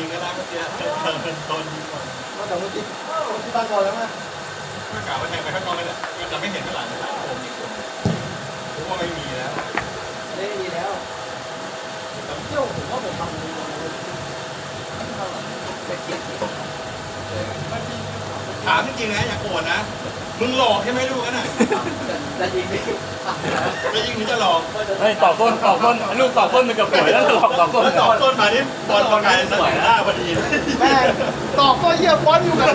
ยิงก็ได้เมื่อกี้เตอนยิงก่อนว่าแต่เมื่อกี้เมื่อกี้ตั้งก่อนแล้วมั้ยก็กล่าวว่าแทงไปข้างนอกเลยแหละจะไม่เห็นข้างหลังหลังผมยิงผมว่าไม่มีแล้วไม่มีแล้วแต่เที่ยวผมว่าผมทำดีกว่าไม่เกียด ถามจริงๆนะอย่าโกรธนะ มึงหลอกใช่ไหมลูกนั่นน่ะจะยิงดิจะยิงหรือจะหลอกเฮ้ยตอกต้นตอกต้นลูกตอกต้นมันกับป่วยแล้วหลอกตอกต้นแล้วตอกต้นมานี่บอลบอลกลายเป็นสนามหน้าพอดีแม่ตอกก็เยี่ยบอลอยู่กับ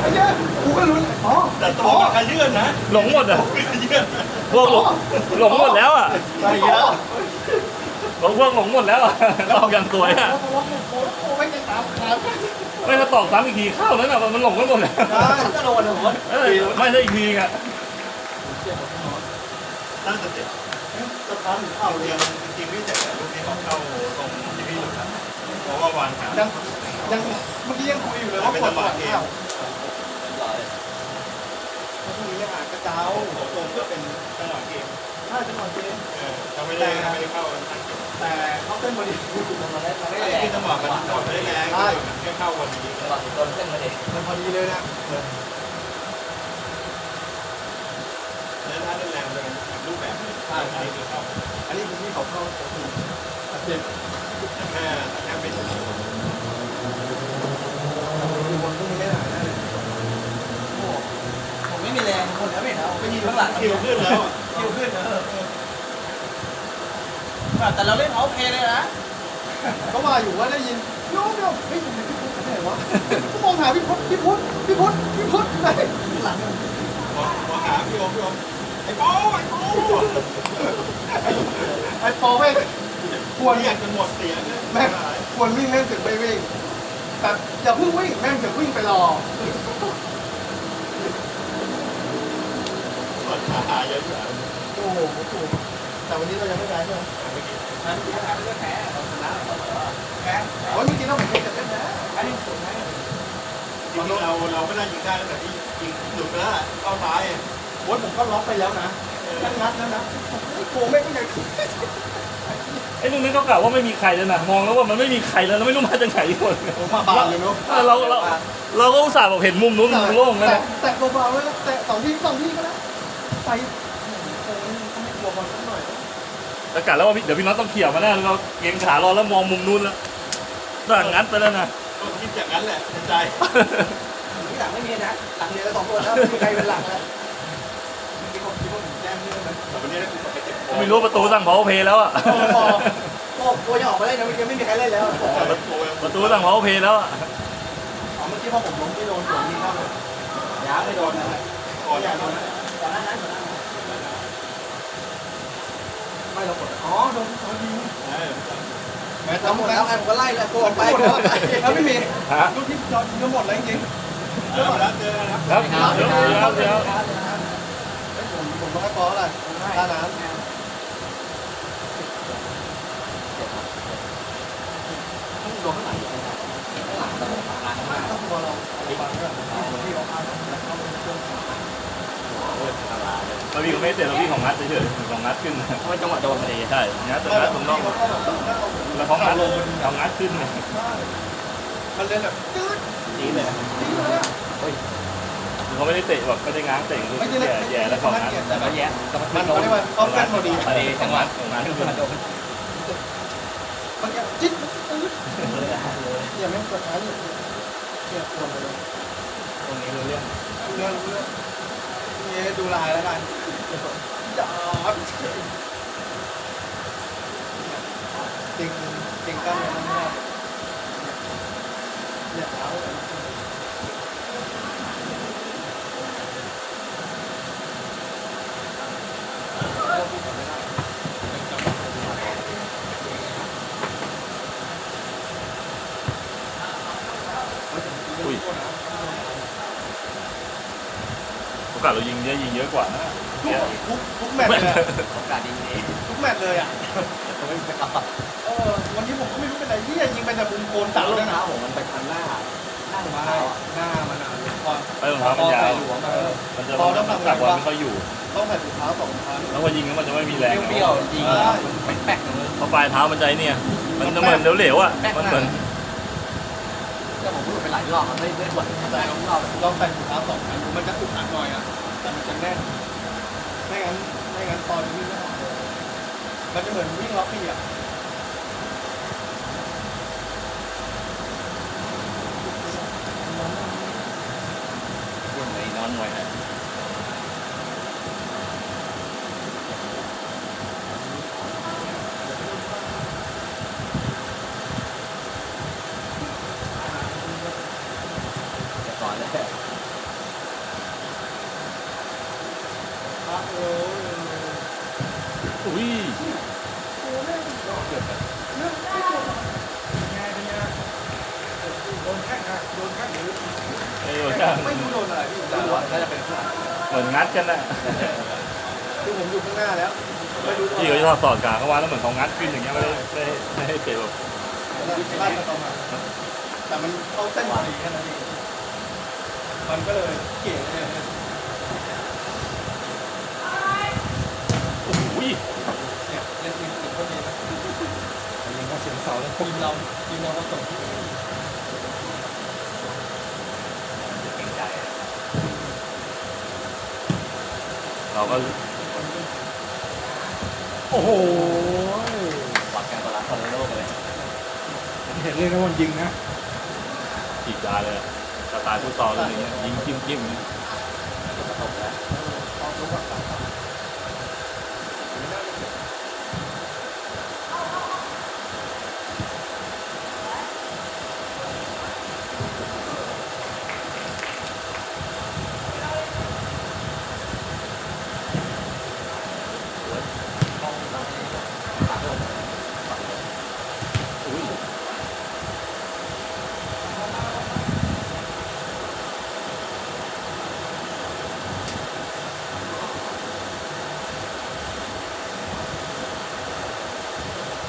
ไอ้เหี้ยกูก็รู้อ๋อแต่ตัวมันขยื่นนะหลงหมดอะขยื่นพวกหลงหลงหมดแล้วอะไปแล้วหลงพวกหลงหมดแล้วอะตอกอย่างสวยอะแล้วเพราะว่าโอ้โหไม่จะตามขาด ไม่มาตอกซ้ำอีกทีเข้าแล้วน่ะมันหลงกันหมดแล้วก็โดนเหรอเออไม่ได้อีกทีอะน่าจะเจ็บสะท้านเข้าเอาเลเรียยงจริงๆไม่เจ็บแต่ลูกนี้เขาเข้าตรงที่พี่หลุดนะเพราะว่าวางขายังยังเมื่อกี้ยังคุยอยู่เลยว่าปวดก่อนเข้าพรุ่งนี้ยังอ่านกระเจ้าหัวกลมก็เป็นจังหวะเกมถ้าจะนอนเจ๊เออเขาไม่ได้ไม่ได้เข้าแต่เขาเป็นบริสุทธิ์มันได้มันได้แรงที่จังหวะมันก่อนไม่ได้แรง เข้าวันนี้ตลอดตัวเส้นมันพอดีเลยนะแล้วถ้าเล่นแรงเลยรูปแบบใช่อันนี้คือเข้าอันนี้คือที่เขาเข้าอัดเจ็บแต่แค่แต่แค่เป็นมีคนพวกนี้ไม่หายแน่เลยโอ้ผมไม่มีแรงคนแล้วไม่เอาไปยืนข้างหลังคิวขึ้นแล้วคิวขึ้นเออแต่เราเล่นเอาเพย์เลยนะก็ว่าอยู่ว่าได้ยินโยมโยมเฮ้ยทำ ไมพี่พุทธไหนวะก็มองหาพี่พุทธพี่พุทธพี่พุทธพี่พุทธไหนหลังพอหาพี่อมพี่อมไอ้โป้ไอ้โป้ไอ้ปอแม่งควรอยากจะหมดเสียงแม่งควรวิ่งแม่งถึงไปวิ่งแต่อย่าเพิ่งวิ่งแม่งถึงวิ่งไปรอหมดขาเยอะอยู่โอ้โหแต่วันนี้เรายังไม่ได้ใช่ไหมนั้นที่แพ้ไม่แพ้เราชนะแพ้โอ้ยเมื่อกี้เรา เราเราไม่ได้ยิงได้แต่ที่ยิงหลุดไปแล้วเข้าซ้ายโอ้ยผมก็ล็อกไปแล้วนะนั่งงัดแล้วนะไอ้โกงไม่ก็ยังไอ้ตรงนี้เขากล่าวว่าไม่มีใครแล้วนะมองแล้วว่ามันไม่มีใครแล้วแล้วไม่รู้มาจากไหนอีกคนผมมาบานเลยเนาะเออเราเราเราก็อุตส่าห์บอกเห็นมุมนู้นมุมโล่งแล้วแต่นะแต่เบาๆเลยนะแต่สองทีสองทีก็ได้ใส่โอ้ยเขาไม่กลัวบอลสักหน่อยแล้วกะแล้วว่าพี่เดี๋ยวพี่น็อตต้องเขี่ยวมาแน่เราเกรงขารอแล้วมองมุมนู้นแล้วต่างงัดไปแล้วนะก็ คิดอย่างนั้นแหละในใจที่หลังไม่มีนะหลังเดียวสองคนแล้วไม่มีใครเป็นหลักแล้วมีคนคิดว่าผมแจ้งเรื่องไหมแต่วันนี้ได้คุณไปเจ็บคอไม่รู้ประตูสั่งเผาเพย์แล้วอะพอพอโกยังออกมาเล่นนะเมื่อกี้ไม่มีใครเล่นแล้วประตูสั่งเผาเพย์แล้วอะอ๋อเมื่อกี้พอผมล้มที่โดนสวนยิงเข้าเลยยาไม่โดนนะก่อนอย่างนั้นก่อนหน้านั้นก่อนหน้านั้นไม่เรากดอ๋อโดนเขายิงแม้ ทำหมดแล้วไอ้ผมก็ไล่แล้วตัวไปแล้วไม่มีฮะ ลูกที่จอดก็หมดแล้วจริงแล้วเจอแล้วครับเดี๋ยวเดี๋ยวเดี๋ยวผมผมต้องให้ปออะไรท่าน้ำโดนข้างหลังต้องตัวเราบังด้วยที่ออกข้างแล้วเข้าช่วงขา เราวิ่งไม่เสร็จเราวิ่งของงัดเฉยๆของงัดขึ้นเพราะจังหวะโดนพอดีใช่งัดแต่งัดตรงนอกแล้วของงัดของงัดขึ้นมันเลยแบบจืดนี้เลยจืดเลยเขาไม่ได้เตะแบบไม่ได้ง้างเตะคือไม่ใช่แย่แย่แล้วของงัดแต่ก็แย่มันเขาเรียกว่าเขาแฟนพอดีพอดีจังหวะของงัดขึ้นมันแย่จิ๊ดจืดอย่าไม่กดท้ายเลยเนี่ยปวดเลยตรงนี้รู้เรื่องเรื่องเรื่องนี่ดูลายแล้วกัน จอดจริงจริงกันเลยนะเนี่ยเนี่ยเท้าเลยอุ้ยโอกาสเรายิงเยอะยิงเยอะกว่านะทุกทุกทุกแมตช์เลยอะโอกาสยิงนี้ทุกแมตช์เลยอะเออวันนี้ผมก็ไม่รู้เป็นไรที่ยิงเป็นแต่มุมโกนเสาด้วยนะผมมันไปทางหน้าหน้าไม่หน้ามันอะพอไปรองเท้ามันยาวอยู่มันมันจะมันตักบอลไม่ค่อยอยู่ต้องใส่ถุงเท้าสองชั้นแล้วพอยิงแล้วมันจะไม่มีแรงเปรี้ยวๆยิงเป็นแป๊กเลยพอปลายเท้ามันใจเนี่ย มันจะเหมือนเหลวๆอะมันเหมือนแต่ผมพูดไปหลายรอบมันไม่ไม่ปวดแต่รอบรอบลองใส่ถุงเท้าสองชั้นดูมันจะอุดอัดหน่อยอะแต่มันจะแน่น ไม่งั้นไม่งั้นตอนวิ่งไม่ออกเลยมันจะเหมือนวิ่งล็อกพี่อะรุ่ไหนนอนหน่วยฮะแต่ก่อนเลย พระโอ้ย อุ้ย เกิดแบบไงเป็นไงโดนแข้งนะโดนแข้งหรือเออช่างไม่รู้โดนอะไรพี่จังหวะน่าจะเป็นข้างเหมือนงัดกันนะคือผมอยู่ข้างหน้าแล้วไม่รู้พี่เขาจะสอดกลางเข้ามาแล้วเหมือนเขางัดขึ้นอย่างเงี้ยไม่ได้ไม่ได้ไม่ให้เตะแบบไล่มาต่อมาแต่มันเข้าเส้นพอดีแค่นั้นเองมันก็เลยเกี่ยงเลยอุ้ย เนี่ยเล่นทีมติดก็ดีนะ ยังก็เสียงเสาแล้ว ทีมเราทีมเราผสมที่เก่งใจเราก็โอ้โหวัดการบาลานซ์ของโลกเลยเห็นเลยนะวันยิงนะฉีดยาเลยสไตล์ฟุตซอลเลยอย่างเงี้ยยิงจิ้มจิ้มกระทบแล้วต้องรู้ว่า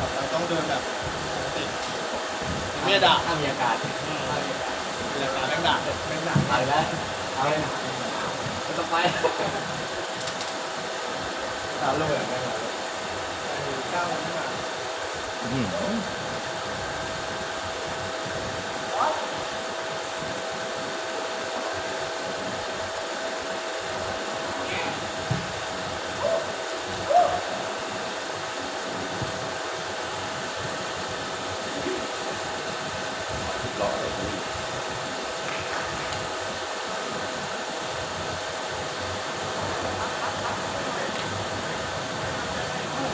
ต่อไปต้องเดินแบบปกติไม่ด่าถ้ามีอาการเวลาการแม่งด่าแม่งด่าเอาแล้วเอาเลยไม่ต้องไปด่าเลยแม่งด่าเลยก้าวขึ้นมา อื้อหือ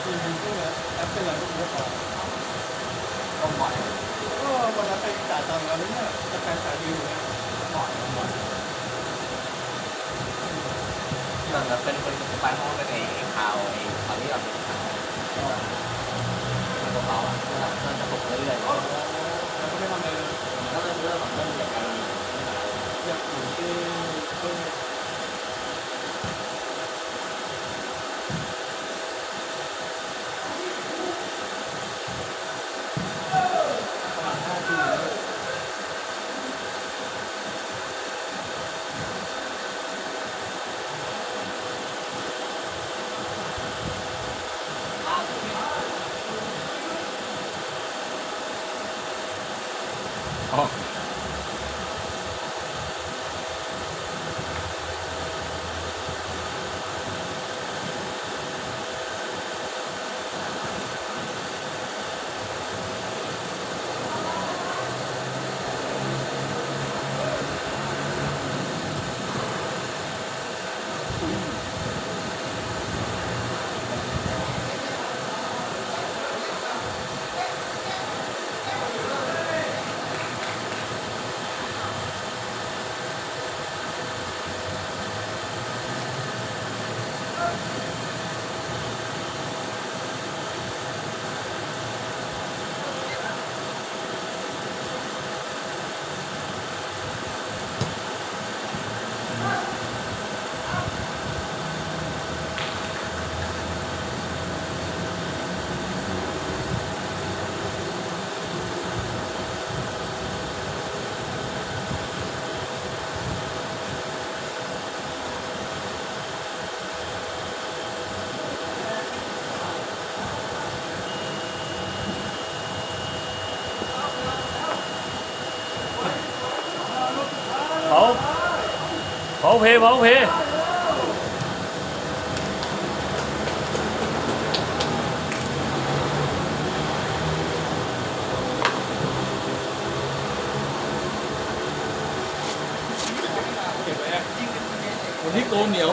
ทีมยิงพวกนี้แอป เป็นอะไรพวกนี้พอต้องบ่อยก็วันนั้นไปจ่ายตังค์แล้วเนี่ยจะแฟนจ่ายยืมเนี่ยบ่อยบ่อยที่มันเป็นคนไปห้องเป็นไอ้ข่าวไอ้ตอนนี้เราเป็นข่าวมันเบาๆอะมันจะตกเรื่อยๆแล้วก็ไม่ทำอะไรเลยก็เริ่มเริ่มเริ่มจากการอยากอยู่ที่ เผาเพเผาเพวันนี้โกเหนียว